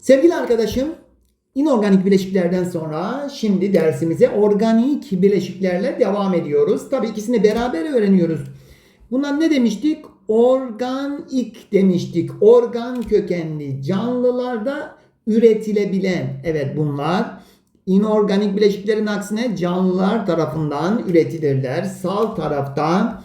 Sevgili arkadaşım, inorganik bileşiklerden sonra şimdi dersimize organik bileşiklerle devam ediyoruz. Tabii ikisini beraber öğreniyoruz. Bunlar ne demiştik? Organik demiştik. Organ kökenli canlılarda üretilebilen. Evet bunlar inorganik bileşiklerin aksine canlılar tarafından üretilirler. Sağ tarafta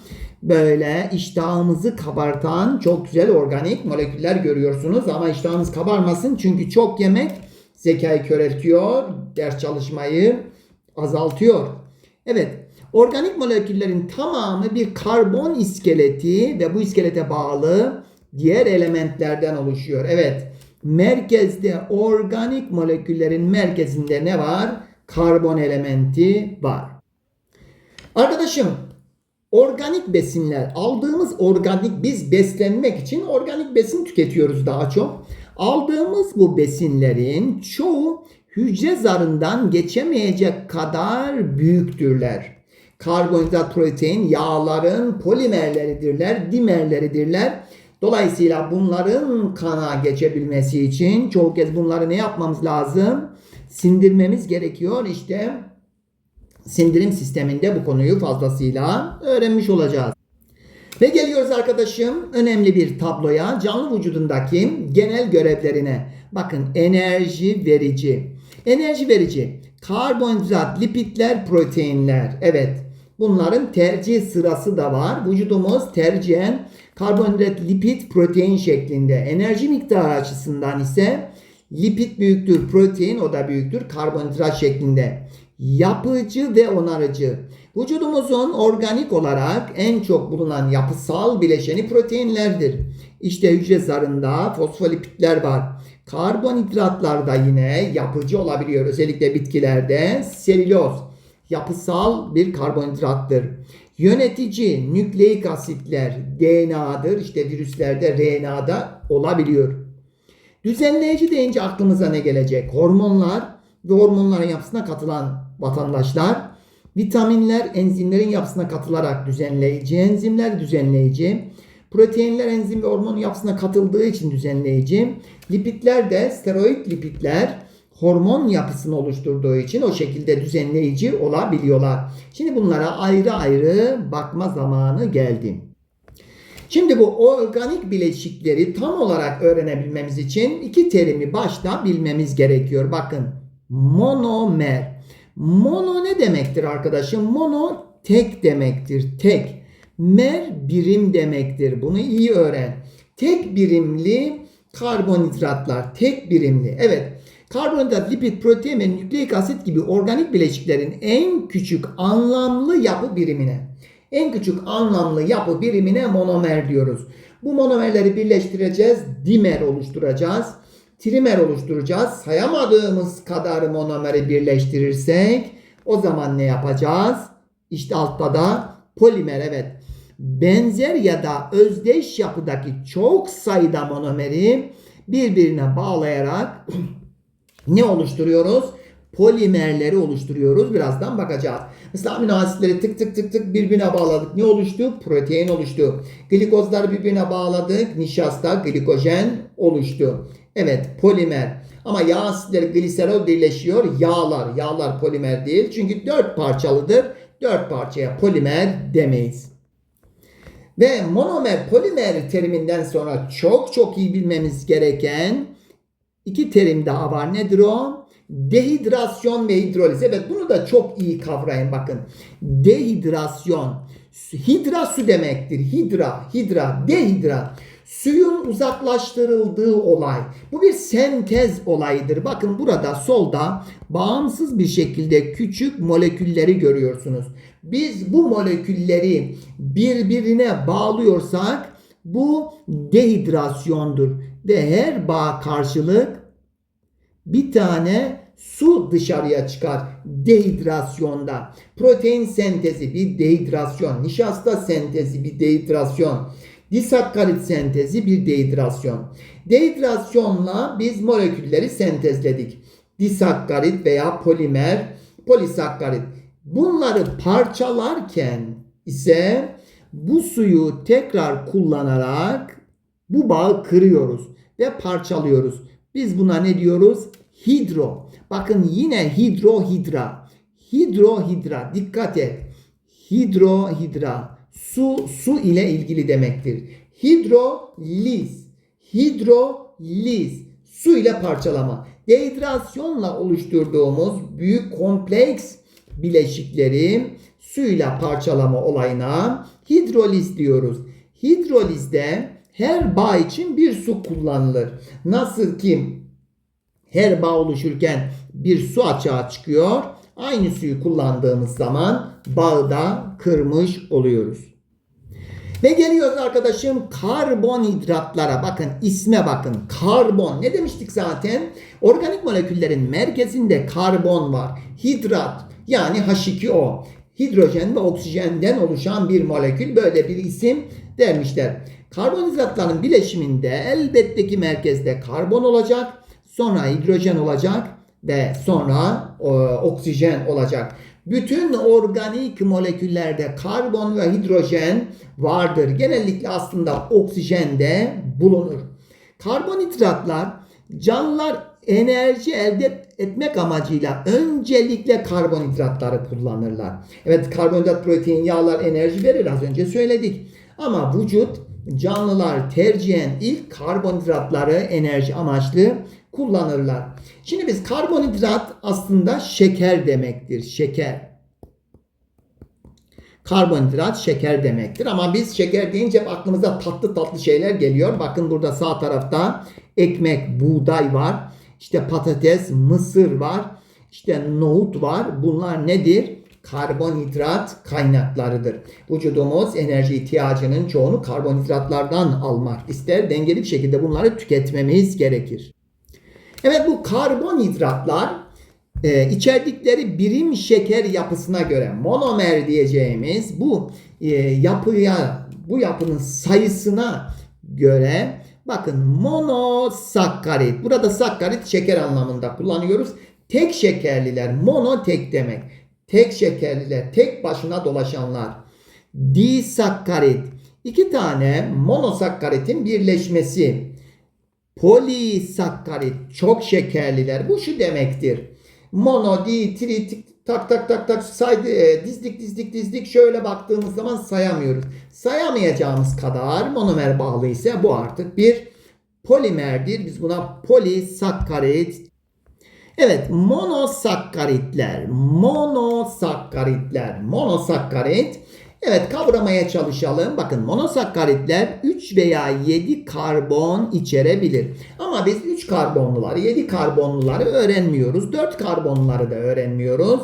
böyle iştahımızı kabartan çok güzel organik moleküller görüyorsunuz. Ama iştahınız kabarmasın çünkü çok yemek zekayı köreltiyor, ders çalışmayı azaltıyor. Evet, organik moleküllerin tamamı bir karbon iskeleti ve bu iskelete bağlı diğer elementlerden oluşuyor. Evet, merkezde organik moleküllerin merkezinde ne var? Karbon elementi var. Arkadaşım, organik besinler aldığımız organik biz beslenmek için organik besin tüketiyoruz daha çok. Aldığımız bu besinlerin çoğu hücre zarından geçemeyecek kadar büyüktürler. Karbonhidrat, protein, yağların polimerleridirler, dimerleridirler. Dolayısıyla bunların kana geçebilmesi için çoğu kez bunları ne yapmamız lazım? Sindirmemiz gerekiyor. İşte sindirim sisteminde bu konuyu fazlasıyla öğrenmiş olacağız. Ve geliyoruz arkadaşım önemli bir tabloya canlı vücudundaki genel görevlerine. Bakın enerji verici. Enerji verici karbonhidrat, lipidler, proteinler. Evet bunların tercih sırası da var. Vücudumuz tercihen karbonhidrat, lipid, protein şeklinde. Enerji miktarı açısından ise lipid büyüktür, protein o da büyüktür karbonhidrat şeklinde. Yapıcı ve onarıcı. Vücudumuzun organik olarak en çok bulunan yapısal bileşeni proteinlerdir. İşte hücre zarında fosfolipidler var. Karbonhidratlar da yine yapıcı olabiliyor. Özellikle bitkilerde selüloz yapısal bir karbonhidrattır. Yönetici nükleik asitler DNA'dır. İşte virüslerde RNA'da olabiliyor. Düzenleyici deyince aklımıza ne gelecek? Hormonlar ve hormonların yapısına katılan vatandaşlar, vitaminler enzimlerin yapısına katılarak düzenleyici, enzimler düzenleyici, proteinler enzim ve hormon yapısına katıldığı için düzenleyici, lipidler de steroid lipidler hormon yapısını oluşturduğu için o şekilde düzenleyici olabiliyorlar. Şimdi bunlara ayrı ayrı bakma zamanı geldi. Şimdi bu organik bileşikleri tam olarak öğrenebilmemiz için iki terimi başta bilmemiz gerekiyor. Bakın monomer. Mono ne demektir arkadaşım? Mono tek demektir. Tek. Mer birim demektir. Bunu iyi öğren. Tek birimli karbonhidratlar. Tek birimli. Evet. Karbonhidrat, lipid, protein ve nükleik asit gibi organik bileşiklerin en küçük anlamlı yapı birimine en küçük anlamlı yapı birimine monomer diyoruz. Bu monomerleri birleştireceğiz, dimer oluşturacağız, trimer oluşturacağız. Sayamadığımız kadar monomeri birleştirirsek o zaman ne yapacağız? İşte altta da polimer evet. Benzer ya da özdeş yapıdaki çok sayıda monomeri birbirine bağlayarak ne oluşturuyoruz? polimerleri oluşturuyoruz. Birazdan bakacağız. Mesela amino asitleri tık tık tık tık birbirine bağladık. Ne oluştu? Protein oluştu. Glikozları birbirine bağladık. Nişasta, glikojen oluştu. Evet polimer. Ama yağ asitleri gliserol birleşiyor. Yağlar. Yağlar polimer değil. Çünkü dört parçalıdır. Dört parçaya polimer demeyiz. Ve monomer polimer teriminden sonra çok çok iyi bilmemiz gereken iki terim daha var. Nedir o? Dehidrasyon ve hidroliz. Evet bunu da çok iyi kavrayın bakın. Dehidrasyon. Hidra su demektir. Hidra, hidra, dehidra. Suyun uzaklaştırıldığı olay. Bu bir sentez olayıdır. Bakın burada solda bağımsız bir şekilde küçük molekülleri görüyorsunuz. Biz bu molekülleri birbirine bağlıyorsak bu dehidrasyondur. Ve her bağ karşılık bir tane su dışarıya çıkar dehidrasyonda. Protein sentezi bir dehidrasyon. Nişasta sentezi bir dehidrasyon. Disakkarit sentezi bir dehidrasyon. Dehidrasyonla biz molekülleri sentezledik. Disakkarit veya polimer, polisakkarit. Bunları parçalarken ise bu suyu tekrar kullanarak bu bağı kırıyoruz ve parçalıyoruz. Biz buna ne diyoruz? Hidro. Bakın yine hidrohidra. Hidrohidra. Dikkat et. Hidrohidra. Su, su ile ilgili demektir. Hidroliz. Hidroliz. Su ile parçalama. Dehidrasyonla oluşturduğumuz büyük kompleks bileşikleri suyla parçalama olayına hidroliz diyoruz. Hidrolizde her bağ için bir su kullanılır. Nasıl ki her bağ oluşurken bir su açığa çıkıyor. Aynı suyu kullandığımız zaman bağı da kırmış oluyoruz. Ve geliyoruz arkadaşım karbonhidratlara. Bakın isme bakın. Karbon. Ne demiştik zaten? Organik moleküllerin merkezinde karbon var. Hidrat yani H2O. Hidrojen ve oksijenden oluşan bir molekül. Böyle bir isim vermişler. Karbonhidratların bileşiminde elbette ki merkezde karbon olacak. Sonra hidrojen olacak ve sonra e, oksijen olacak. Bütün organik moleküllerde karbon ve hidrojen vardır. Genellikle aslında oksijen de bulunur. Karbonhidratlar canlılar enerji elde etmek amacıyla öncelikle karbonhidratları kullanırlar. Evet karbonhidrat, protein, yağlar enerji verir az önce söyledik. Ama vücut canlılar tercihen ilk karbonhidratları enerji amaçlı kullanırlar. Şimdi biz karbonhidrat aslında şeker demektir. Şeker. Karbonhidrat şeker demektir. Ama biz şeker deyince hep aklımıza tatlı tatlı şeyler geliyor. Bakın burada sağ tarafta ekmek, buğday var. İşte patates, mısır var. İşte nohut var. Bunlar nedir? Karbonhidrat kaynaklarıdır. Vücudumuz enerji ihtiyacının çoğunu karbonhidratlardan almak ister. Dengeli bir şekilde bunları tüketmemiz gerekir. Evet bu karbonhidratlar e, içerdikleri birim şeker yapısına göre monomer diyeceğimiz bu e, yapıya bu yapının sayısına göre bakın monosakkarit burada sakkarit şeker anlamında kullanıyoruz. Tek şekerliler mono tek demek. Tek şekerliler tek başına dolaşanlar. Disakkarit iki tane monosakkaritin birleşmesi. Polisakkarit çok şekerliler. Bu şu demektir. Mono, di, tri, tik, tak tak tak tak saydı, e, dizdik dizdik dizdik şöyle baktığımız zaman sayamıyoruz. Sayamayacağımız kadar monomer bağlı ise bu artık bir polimerdir. Biz buna polisakkarit Evet monosakkaritler, monosakkaritler, monosakkarit Evet kavramaya çalışalım. Bakın monosakkaritler 3 veya 7 karbon içerebilir. Ama biz 3 karbonluları, 7 karbonluları öğrenmiyoruz. 4 karbonluları da öğrenmiyoruz.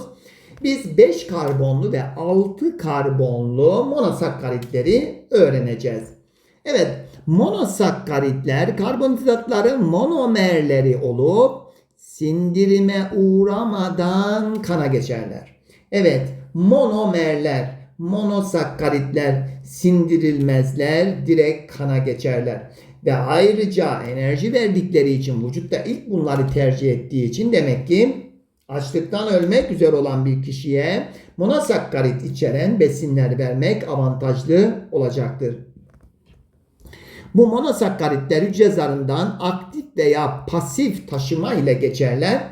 Biz 5 karbonlu ve 6 karbonlu monosakkaritleri öğreneceğiz. Evet monosakkaritler karbonhidratların monomerleri olup sindirime uğramadan kana geçerler. Evet monomerler monosakkaritler sindirilmezler, direkt kana geçerler. Ve ayrıca enerji verdikleri için vücutta ilk bunları tercih ettiği için demek ki açlıktan ölmek üzere olan bir kişiye monosakkarit içeren besinler vermek avantajlı olacaktır. Bu monosakkaritler hücre zarından aktif veya pasif taşıma ile geçerler.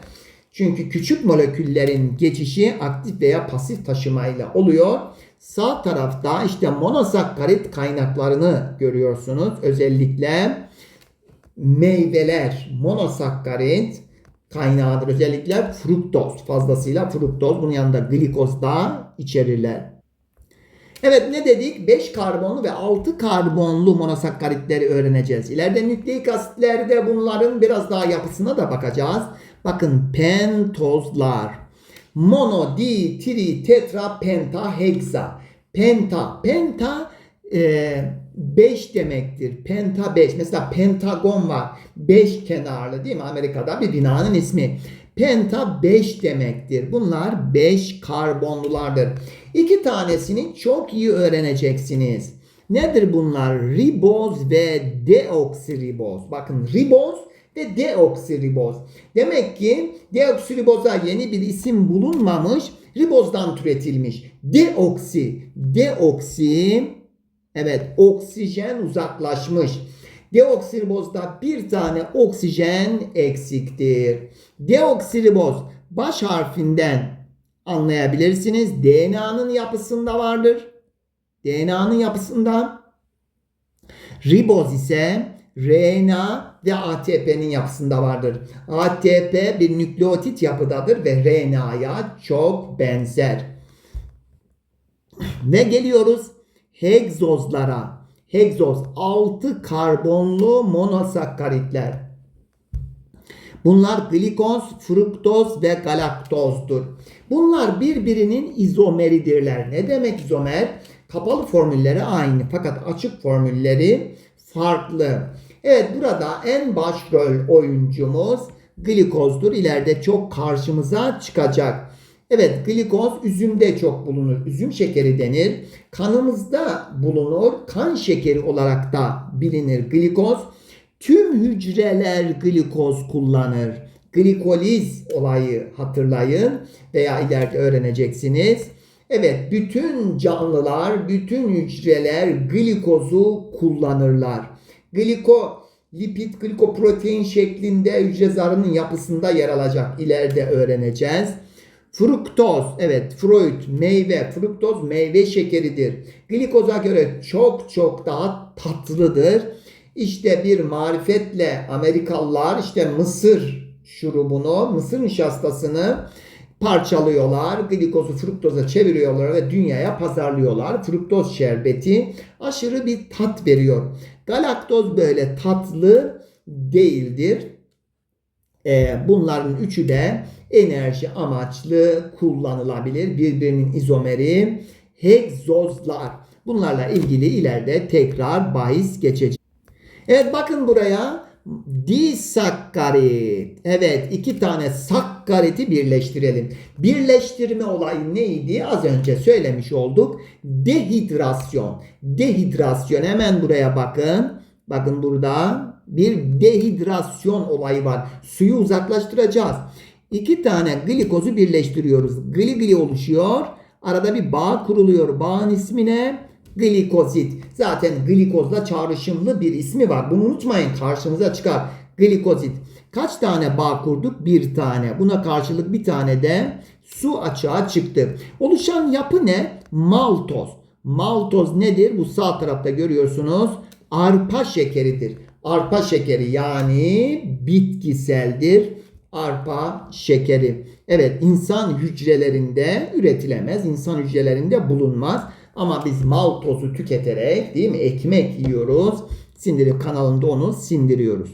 Çünkü küçük moleküllerin geçişi aktif veya pasif taşıma ile oluyor. Sağ tarafta işte monosakkarit kaynaklarını görüyorsunuz. Özellikle meyveler monosakkarit kaynağıdır. Özellikle fruktoz fazlasıyla fruktoz bunun yanında glikoz da içerirler. Evet ne dedik? 5 karbonlu ve 6 karbonlu monosakkaritleri öğreneceğiz. İleride nükleik asitlerde bunların biraz daha yapısına da bakacağız. Bakın pentozlar, mono, di, tri, tetra, penta, heksa. Penta, penta 5 e, demektir. Penta 5. Mesela Pentagon var. 5 kenarlı değil mi? Amerika'da bir binanın ismi. Penta 5 demektir. Bunlar 5 karbonlulardır. İki tanesini çok iyi öğreneceksiniz. Nedir bunlar? Riboz ve deoksiriboz. Bakın riboz ve deoksiriboz. Demek ki deoksiriboza yeni bir isim bulunmamış, ribozdan türetilmiş. Deoksi, deoksi, evet oksijen uzaklaşmış. Deoksiribozda bir tane oksijen eksiktir. Deoksiriboz baş harfinden anlayabilirsiniz. DNA'nın yapısında vardır. DNA'nın yapısında. Riboz ise RNA ve ATP'nin yapısında vardır. ATP bir nükleotit yapıdadır ve RNA'ya çok benzer. Ve geliyoruz hegzozlara. Hegzoz 6 karbonlu monosakkaritler. Bunlar glikoz, fruktoz ve galaktozdur. Bunlar birbirinin izomeridirler. Ne demek izomer? Kapalı formülleri aynı fakat açık formülleri farklı. Evet burada en başrol oyuncumuz glikozdur. İleride çok karşımıza çıkacak. Evet glikoz üzümde çok bulunur. Üzüm şekeri denir. Kanımızda bulunur. Kan şekeri olarak da bilinir glikoz. Tüm hücreler glikoz kullanır. Glikoliz olayı hatırlayın veya ileride öğreneceksiniz. Evet bütün canlılar, bütün hücreler glikozu kullanırlar. Gliko lipid, glikoprotein şeklinde hücre zarının yapısında yer alacak. İleride öğreneceğiz. Fruktoz, evet Freud meyve, fruktoz meyve şekeridir. Glikoza göre çok çok daha tatlıdır. İşte bir marifetle Amerikalılar işte mısır şurubunu, mısır nişastasını parçalıyorlar. Glikozu fruktoza çeviriyorlar ve dünyaya pazarlıyorlar. Fruktoz şerbeti aşırı bir tat veriyor. Galaktoz böyle tatlı değildir. Ee, bunların üçü de enerji amaçlı kullanılabilir. Birbirinin izomeri hegzozlar. Bunlarla ilgili ileride tekrar bahis geçecek. Evet bakın buraya disakkarit. Evet iki tane sakkariti birleştirelim. Birleştirme olayı neydi? Az önce söylemiş olduk. Dehidrasyon. Dehidrasyon hemen buraya bakın. Bakın burada bir dehidrasyon olayı var. Suyu uzaklaştıracağız. İki tane glikozu birleştiriyoruz. Gli oluşuyor. Arada bir bağ kuruluyor. Bağın ismi ne? Glikozit. Zaten glikozla çağrışımlı bir ismi var. Bunu unutmayın karşınıza çıkar. Glikozit. Kaç tane bağ kurduk? Bir tane. Buna karşılık bir tane de su açığa çıktı. Oluşan yapı ne? Maltoz. Maltoz nedir? Bu sağ tarafta görüyorsunuz. Arpa şekeridir. Arpa şekeri yani bitkiseldir. Arpa şekeri. Evet insan hücrelerinde üretilemez. İnsan hücrelerinde bulunmaz. Ama biz mal tozu tüketerek değil mi ekmek yiyoruz. Sindirim kanalında onu sindiriyoruz.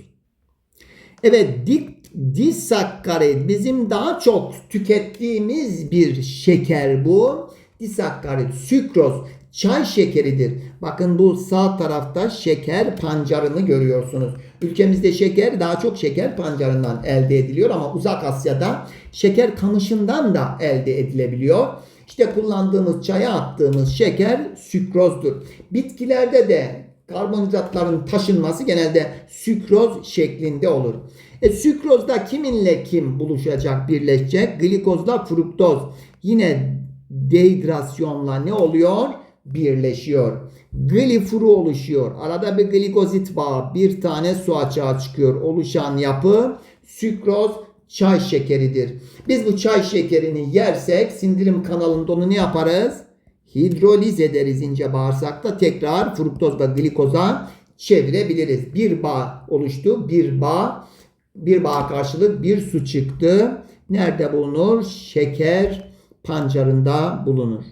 Evet dik disakkarit bizim daha çok tükettiğimiz bir şeker bu. Disakkarit, sükroz, çay şekeridir. Bakın bu sağ tarafta şeker pancarını görüyorsunuz. Ülkemizde şeker daha çok şeker pancarından elde ediliyor ama uzak Asya'da şeker kamışından da elde edilebiliyor. İşte kullandığımız çaya attığımız şeker sükrozdur. Bitkilerde de karbonhidratların taşınması genelde sükroz şeklinde olur. E, sükrozda kiminle kim buluşacak, birleşecek? Glikozla fruktoz. Yine dehidrasyonla ne oluyor? Birleşiyor. Glifuru oluşuyor. Arada bir glikozit bağı, bir tane su açığa çıkıyor. Oluşan yapı sükroz çay şekeridir. Biz bu çay şekerini yersek sindirim kanalında onu ne yaparız? Hidroliz ederiz ince bağırsakta tekrar fruktoz ve glikoza çevirebiliriz. Bir bağ oluştu. Bir bağ bir bağ karşılık bir su çıktı. Nerede bulunur? Şeker pancarında bulunur.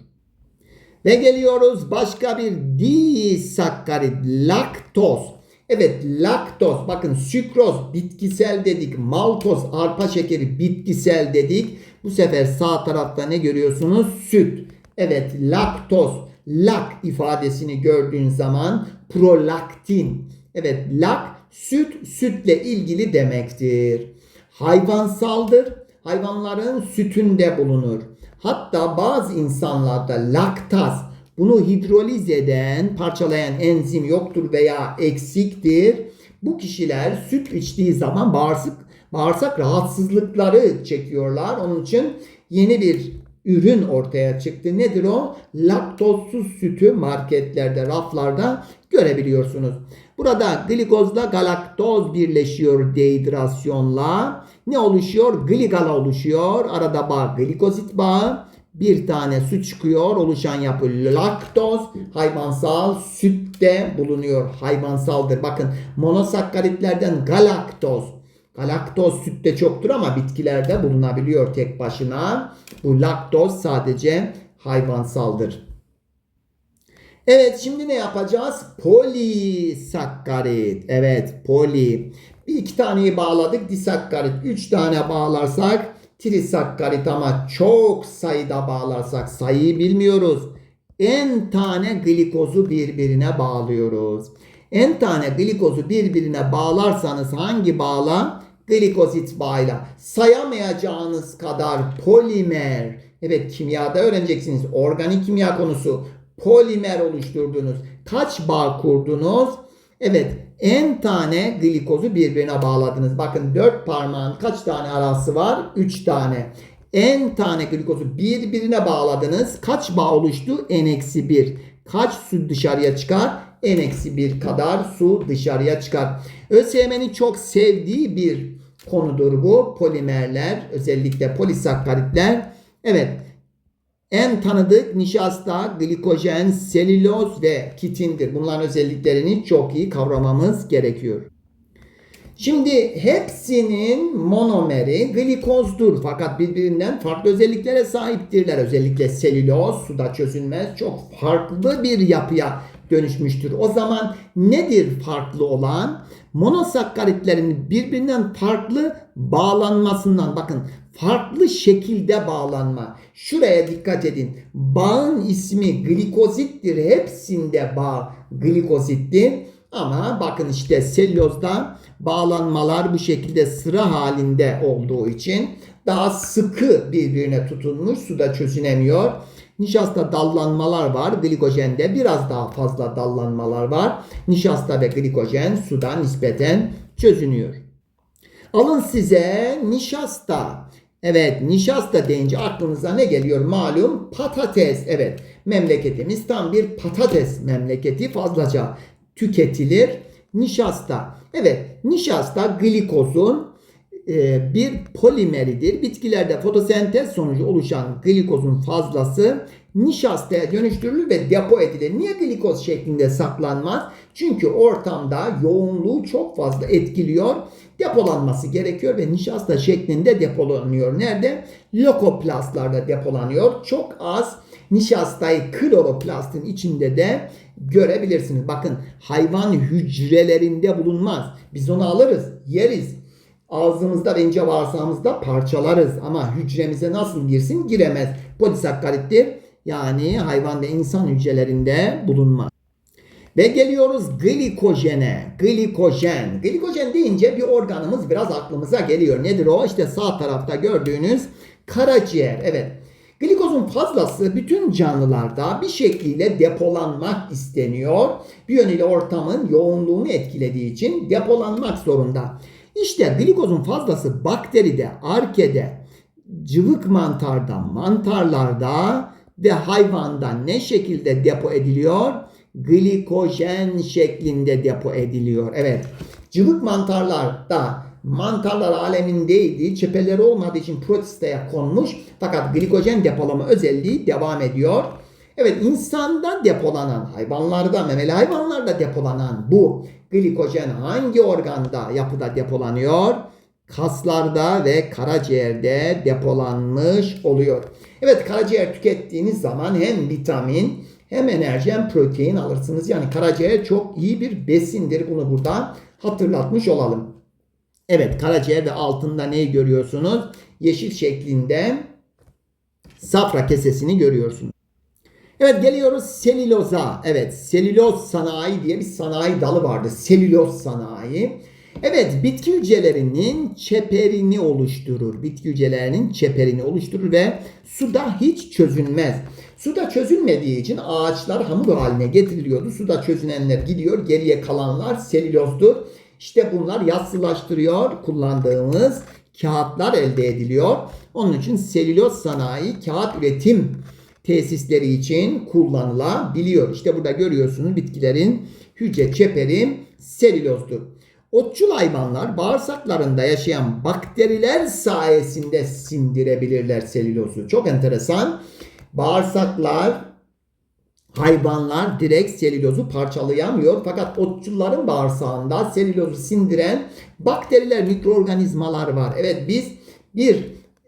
Ve geliyoruz başka bir disakkarit laktoz. Evet laktoz bakın sükroz bitkisel dedik. Maltoz arpa şekeri bitkisel dedik. Bu sefer sağ tarafta ne görüyorsunuz? Süt. Evet laktoz. Lak ifadesini gördüğün zaman prolaktin. Evet lak süt sütle ilgili demektir. Hayvansaldır. Hayvanların sütünde bulunur. Hatta bazı insanlarda laktaz bunu hidroliz eden, parçalayan enzim yoktur veya eksiktir. Bu kişiler süt içtiği zaman bağırsak, bağırsak rahatsızlıkları çekiyorlar. Onun için yeni bir ürün ortaya çıktı. Nedir o? Laktozsuz sütü marketlerde, raflarda görebiliyorsunuz. Burada glikozla galaktoz birleşiyor dehidrasyonla. Ne oluşuyor? Gligala oluşuyor. Arada bağ glikozit bağı. Bir tane su çıkıyor. Oluşan yapı laktoz. Hayvansal sütte bulunuyor. Hayvansaldır. Bakın monosakkaritlerden galaktoz. Galaktoz sütte çoktur ama bitkilerde bulunabiliyor tek başına. Bu laktoz sadece hayvansaldır. Evet şimdi ne yapacağız? Polisakkarit. Evet poli. Bir iki taneyi bağladık disakkarit. Üç tane bağlarsak trisakkarit ama çok sayıda bağlarsak sayıyı bilmiyoruz. En tane glikozu birbirine bağlıyoruz. En tane glikozu birbirine bağlarsanız hangi bağla? Glikozit bağıyla. Sayamayacağınız kadar polimer. Evet kimyada öğreneceksiniz. Organik kimya konusu polimer oluşturdunuz. Kaç bağ kurdunuz? Evet en tane glikozu birbirine bağladınız. Bakın dört parmağın kaç tane arası var? 3 tane. En tane glikozu birbirine bağladınız. Kaç bağ oluştu? N-1. Kaç su dışarıya çıkar? N-1 kadar su dışarıya çıkar. ÖSYM'nin çok sevdiği bir konudur bu. Polimerler, özellikle polisakkaritler. Evet, en tanıdık nişasta, glikojen, selüloz ve kitindir. Bunların özelliklerini çok iyi kavramamız gerekiyor. Şimdi hepsinin monomeri glikozdur fakat birbirinden farklı özelliklere sahiptirler. Özellikle selüloz suda çözünmez çok farklı bir yapıya dönüşmüştür. O zaman nedir farklı olan? Monosakkaritlerin birbirinden farklı bağlanmasından bakın farklı şekilde bağlanma. Şuraya dikkat edin. Bağın ismi glikozittir. Hepsinde bağ glikozittir. Ama bakın işte selülozda bağlanmalar bu şekilde sıra halinde olduğu için daha sıkı birbirine tutunmuş suda çözünemiyor. Nişasta dallanmalar var. Glikojende biraz daha fazla dallanmalar var. Nişasta ve glikojen suda nispeten çözünüyor. Alın size nişasta. Evet nişasta deyince aklınıza ne geliyor malum? Patates. Evet memleketimiz tam bir patates memleketi fazlaca tüketilir. Nişasta. Evet nişasta glikozun e, bir polimeridir. Bitkilerde fotosentez sonucu oluşan glikozun fazlası nişastaya dönüştürülür ve depo edilir. Niye glikoz şeklinde saklanmaz? Çünkü ortamda yoğunluğu çok fazla etkiliyor. Depolanması gerekiyor ve nişasta şeklinde depolanıyor. Nerede? Lokoplastlarda depolanıyor. Çok az nişastayı kloroplastin içinde de görebilirsiniz. Bakın hayvan hücrelerinde bulunmaz. Biz onu alırız, yeriz. Ağzımızda ve ince bağırsağımızda parçalarız ama hücremize nasıl girsin giremez. Polisakkarittir yani hayvan ve insan hücrelerinde bulunmaz. Ve geliyoruz glikojene. Glikojen. Glikojen deyince bir organımız biraz aklımıza geliyor. Nedir o? İşte sağ tarafta gördüğünüz karaciğer. Evet. Glikozun fazlası bütün canlılarda bir şekliyle depolanmak isteniyor. Bir yönüyle ortamın yoğunluğunu etkilediği için depolanmak zorunda. İşte glikozun fazlası bakteride, arkede, cıvık mantarda, mantarlarda ve hayvanda ne şekilde depo ediliyor? Glikojen şeklinde depo ediliyor. Evet. Cıvık mantarlarda mantarlar alemindeydi. Çepeleri olmadığı için protisteye konmuş. Fakat glikojen depolama özelliği devam ediyor. Evet insanda depolanan, hayvanlarda, memeli hayvanlarda depolanan bu glikojen hangi organda, yapıda depolanıyor? Kaslarda ve karaciğerde depolanmış oluyor. Evet karaciğer tükettiğiniz zaman hem vitamin hem enerji hem protein alırsınız. Yani karaciğer çok iyi bir besindir. Bunu burada hatırlatmış olalım. Evet karaciğer ve altında neyi görüyorsunuz? Yeşil şeklinde safra kesesini görüyorsunuz. Evet geliyoruz selüloza. Evet selüloz sanayi diye bir sanayi dalı vardı. Selüloz sanayi. Evet bitki hücrelerinin çeperini oluşturur. Bitki hücrelerinin çeperini oluşturur ve suda hiç çözünmez. Suda çözülmediği için ağaçlar hamur haline getiriliyordu. Suda çözünenler gidiyor. Geriye kalanlar selülozdur. İşte bunlar yassılaştırıyor kullandığımız kağıtlar elde ediliyor. Onun için selüloz sanayi kağıt üretim tesisleri için kullanılabiliyor. İşte burada görüyorsunuz bitkilerin hücre çeperi selülozdur. Otçul hayvanlar bağırsaklarında yaşayan bakteriler sayesinde sindirebilirler selülozu. Çok enteresan. Bağırsaklar hayvanlar direkt selülozu parçalayamıyor. Fakat otçulların bağırsağında selülozu sindiren bakteriler, mikroorganizmalar var. Evet biz bir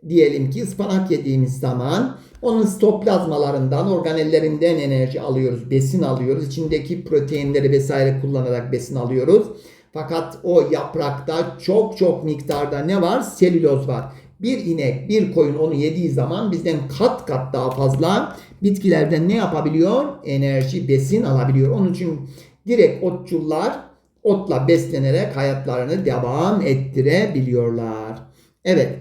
diyelim ki ıspanak yediğimiz zaman onun sitoplazmalarından, organellerinden enerji alıyoruz, besin alıyoruz. İçindeki proteinleri vesaire kullanarak besin alıyoruz. Fakat o yaprakta çok çok miktarda ne var? Selüloz var. Bir inek, bir koyun onu yediği zaman bizden kat kat daha fazla bitkilerden ne yapabiliyor? Enerji, besin alabiliyor. Onun için direkt otçullar otla beslenerek hayatlarını devam ettirebiliyorlar. Evet.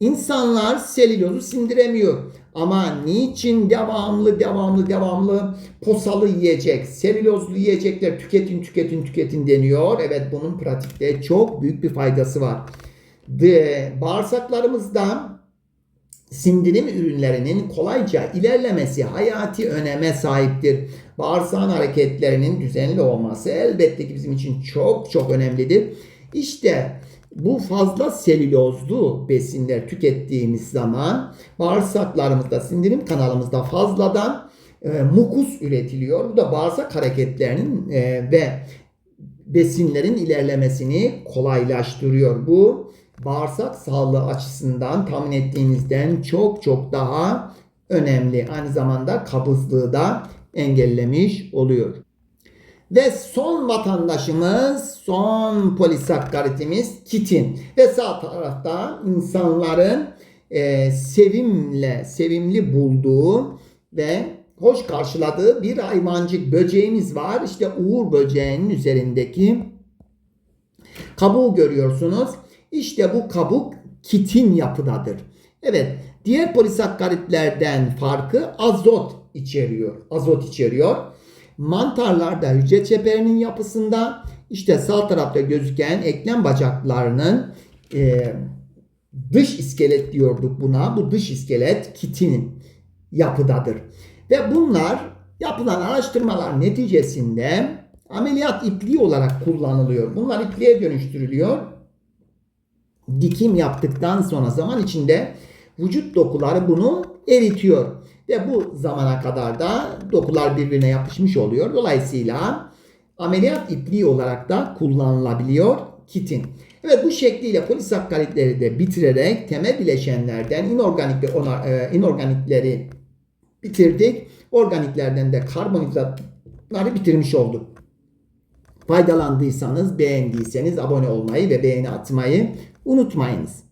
İnsanlar selülozu sindiremiyor. Ama niçin devamlı devamlı devamlı posalı yiyecek, selülozlu yiyecekler tüketin tüketin tüketin deniyor. Evet bunun pratikte çok büyük bir faydası var. De, bağırsaklarımızda sindirim ürünlerinin kolayca ilerlemesi hayati öneme sahiptir. Bağırsağın hareketlerinin düzenli olması elbette ki bizim için çok çok önemlidir. İşte bu fazla selülozlu besinler tükettiğimiz zaman bağırsaklarımızda, sindirim kanalımızda fazladan e, mukus üretiliyor. Bu da bağırsak hareketlerinin e, ve besinlerin ilerlemesini kolaylaştırıyor. Bu bağırsak sağlığı açısından tahmin ettiğinizden çok çok daha önemli. Aynı zamanda kabızlığı da engellemiş oluyor. Ve son vatandaşımız, son polisakkaritimiz kitin. Ve sağ tarafta insanların e, sevimle, sevimli bulduğu ve hoş karşıladığı bir hayvancık böceğimiz var. İşte uğur böceğinin üzerindeki kabuğu görüyorsunuz. İşte bu kabuk kitin yapıdadır. Evet, diğer polisakkaritlerden farkı azot içeriyor. Azot içeriyor. Mantarlarda hücre çeperinin yapısında işte sağ tarafta gözüken eklem bacaklarının e, dış iskelet diyorduk buna. Bu dış iskelet kitinin yapıdadır. Ve bunlar yapılan araştırmalar neticesinde ameliyat ipliği olarak kullanılıyor. Bunlar ipliğe dönüştürülüyor. Dikim yaptıktan sonra zaman içinde vücut dokuları bunu eritiyor. Ve bu zamana kadar da dokular birbirine yapışmış oluyor. Dolayısıyla ameliyat ipliği olarak da kullanılabiliyor kitin. Evet bu şekliyle polisakkaritleri de bitirerek temel bileşenlerden inorganik ve ona, e, inorganikleri bitirdik. Organiklerden de karbonhidratları bitirmiş olduk. Faydalandıysanız, beğendiyseniz abone olmayı ve beğeni atmayı unutmayınız.